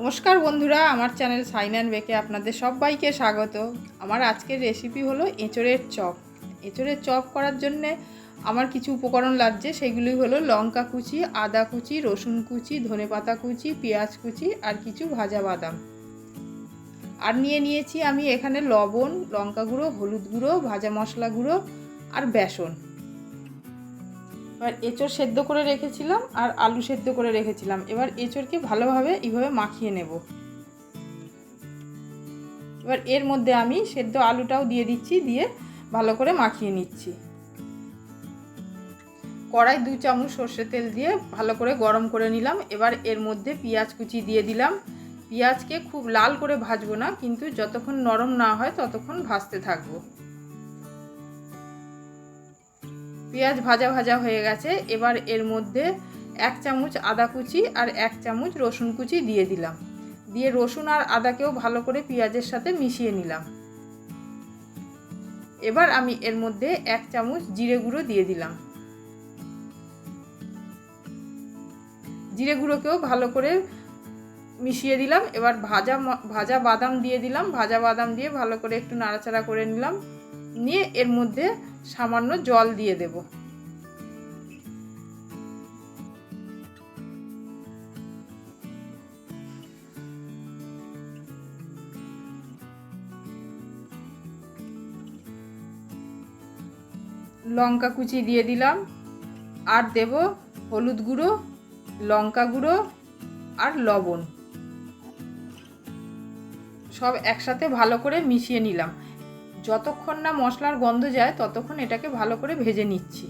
নমস্কার বন্ধুরা, আমার চ্যানেল সাইন অ্যান্ড বেকে আপনাদের সবাইকে স্বাগত। আমার আজকের রেসিপি হলো এঁচড়ের চপ। এঁচড়ের চপ করার জন্যে আমার কিছু উপকরণ লাগছে, সেগুলি হলো লঙ্কা কুচি, আদা কুচি, রসুন কুচি ধনেপাতা কুচি, পেঁয়াজ কুচি আর কিছু ভাজা বাদাম। আর নিয়ে নিয়েছি আমি এখানে লবণ, লঙ্কা গুঁড়ো, হলুদ গুঁড়ো, ভাজা মশলা গুঁড়ো আর বেসন। এবার এঁচড় সেদ্ধ করে রেখেছিলাম আর আলু সেদ্ধ করে রেখেছিলাম। এবার এঁচড়কে ভালোভাবে এইভাবে মাখিয়ে নেব। এবার এর মধ্যে আমি সেদ্ধ আলুটাও দিয়ে দিচ্ছি, দিয়ে ভালো করে মাখিয়ে নিচ্ছি। কড়াই দু চামচ সর্ষে তেল দিয়ে ভালো করে গরম করে নিলাম। এবার এর মধ্যে পেঁয়াজ কুচি দিয়ে দিলাম। পেঁয়াজকে খুব লাল করে ভাজবো না, কিন্তু যতক্ষণ নরম না হয় ততক্ষণ ভাজতে থাকব। পেঁয়াজ ভাজা ভাজা হয়ে গেছে। এবার এর মধ্যে এক চামচ আদা কুচি আর এক চামচ রসুন কুচি দিয়ে দিলাম। দিয়ে রসুন আর আদাকেও ভালো করে পেঁয়াজের সাথে মিশিয়ে নিলাম। এবার আমি এর মধ্যে এক চামচ জিরে গুঁড়ো দিয়ে দিলাম। জিরে গুঁড়োকেও ভালো করে মিশিয়ে দিলাম। এবার ভাজা ভাজা বাদাম দিয়ে দিলাম। ভাজা বাদাম দিয়ে ভালো করে একটু নাড়াচাড়া করে নিলাম। নিয়ে এর মধ্যে সামান্য জল দিয়ে দেব। লঙ্কা কুচি দিয়ে দিলাম, আর দেব হলুদ গুঁড়ো, লঙ্কা গুঁড়ো আর লবণ। সব একসাথে ভালো করে মিশিয়ে নিলাম। যতক্ষণ না মশলার গন্ধ যায়, ততক্ষণ এটাকে ভালো করে ভেজে নিচ্ছি।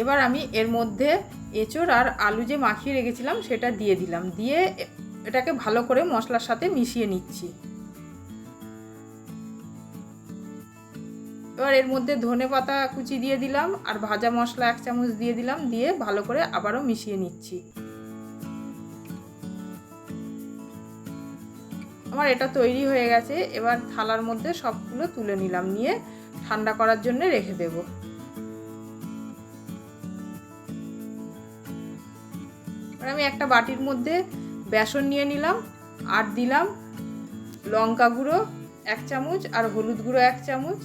এবার আমি এর মধ্যে এঁচড় আর আলু যে মাখিয়ে রেখেছিলাম, সেটা দিয়ে দিলাম। দিয়ে এটাকে ভালো করে মশলার সাথে মিশিয়ে নিচ্ছি। এবার এর মধ্যে ধনে পাতা কুচি দিয়ে দিলাম আর ভাজা মশলা এক চামচ দিয়ে দিলাম। দিয়ে ভালো করে আবারও মিশিয়ে নিচ্ছি। আমার এটা তৈরি হয়ে গেছে, এবার থালার মধ্যে সবগুলো তুলে নিলাম, নিয়ে ঠান্ডা করার জন্য রেখে দেব। আমি একটা বাটির মধ্যে বেসন নিয়ে নিলাম, আর দিলাম লঙ্কা গুঁড়ো এক চামচ, আর হলুদ গুঁড়ো এক চামচ,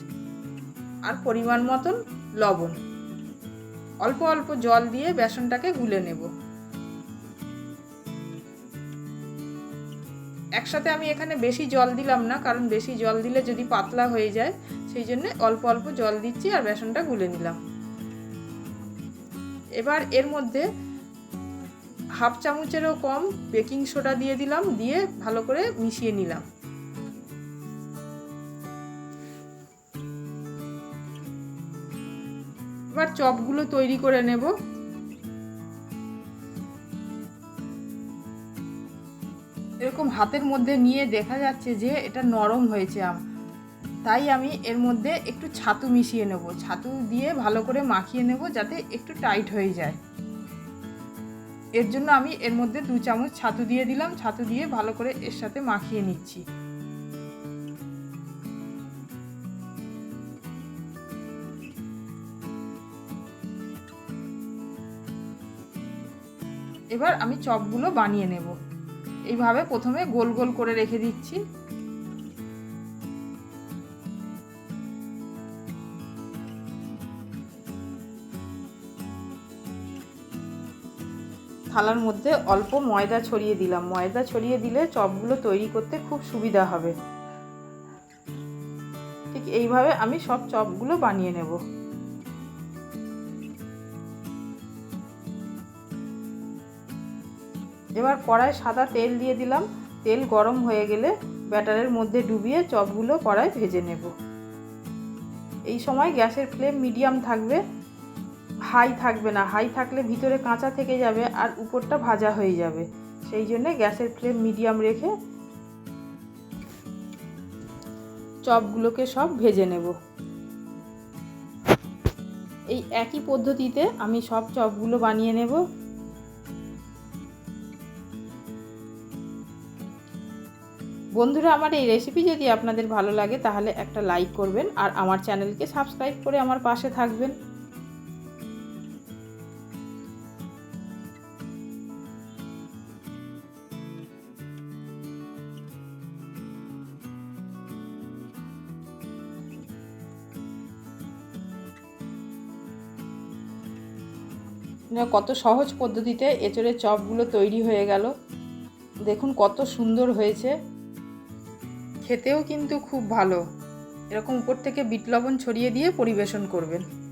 আর পরিমাণ মতন লবণ। অল্প অল্প জল দিয়ে বেসনটাকে গুলে নেব। একসাথে আমি এখানে বেশি জল দিলাম না, কারণ বেশি জল দিলে যদি পাতলা হয়ে যায়, সেই জন্য অল্প অল্প জল দিচ্ছি আর বেসনটা গুলে নিলাম। এবার এর মধ্যে হাফ চামচেরও কম বেকিং সোডা দিয়ে দিলাম, দিয়ে ভালো করে মিশিয়ে নিলাম। এবার চপগুলো তৈরি করে নেব। এরকম হাতের মধ্যে নিয়ে দেখা যাচ্ছে যে এটা নরম হয়েছে আম। তাই আমি এর মধ্যে একটু ছাতু মিশিয়ে নেব। ছাতু দিয়ে ভালো করে মাখিয়ে নেব যাতে একটু টাইট হয়ে যায়। এর জন্য আমি এর মধ্যে দু চামচ ছাতু দিয়ে দিলাম। ছাতু দিয়ে ভালো করে এর সাথে মাখিয়ে নিচ্ছি। এবার আমি চপগুলো বানিয়ে নেব। এইভাবে প্রথমে গোল গোল করে রেখে দিচ্ছি। থালার মধ্যে অল্প ময়দা ছড়িয়ে দিলাম। ময়দা ছড়িয়ে দিলে চপগুলো তৈরি করতে খুব সুবিধা হবে। ঠিক এইভাবে আমি সব চপগুলো বানিয়ে নেব। এবার কড়ায় সাদা তেল দিয়ে দিলাম। তেল গরম হয়ে গেলে ব্যাটারের মধ্যে ডুবিয়ে চপগুলো কড়াই ভেজে নেব। এই সময় গ্যাসের ফ্লেম মিডিয়াম থাকবে। হাই থাকবে না। হাই থাকলে ভিতরে কাঁচা থেকে যাবে আর উপরটা ভাজা হয়ে যাবে। সেই জন্য গ্যাসের ফ্লেম মিডিয়াম রেখে চপগুলোকে সব ভেজে নেব। এই একই পদ্ধতিতে আমি সব চপগুলো বানিয়ে নেব। বন্ধুরা, আমার এই রেসিপি যদি আপনাদের ভালো লাগে, তাহলে একটা লাইক করবেন আর আমার চ্যানেলকে সাবস্ক্রাইব করে আমার পাশে থাকবেন। কত সহজ পদ্ধতিতে এঁচড়ের চপগুলো তৈরি হয়ে গেল। দেখুন কত সুন্দর হয়েছে। খেতেও কিন্তু খুব ভালো। এরকম উপর থেকে বিট লবণ ছড়িয়ে দিয়ে পরিবেশন করবেন।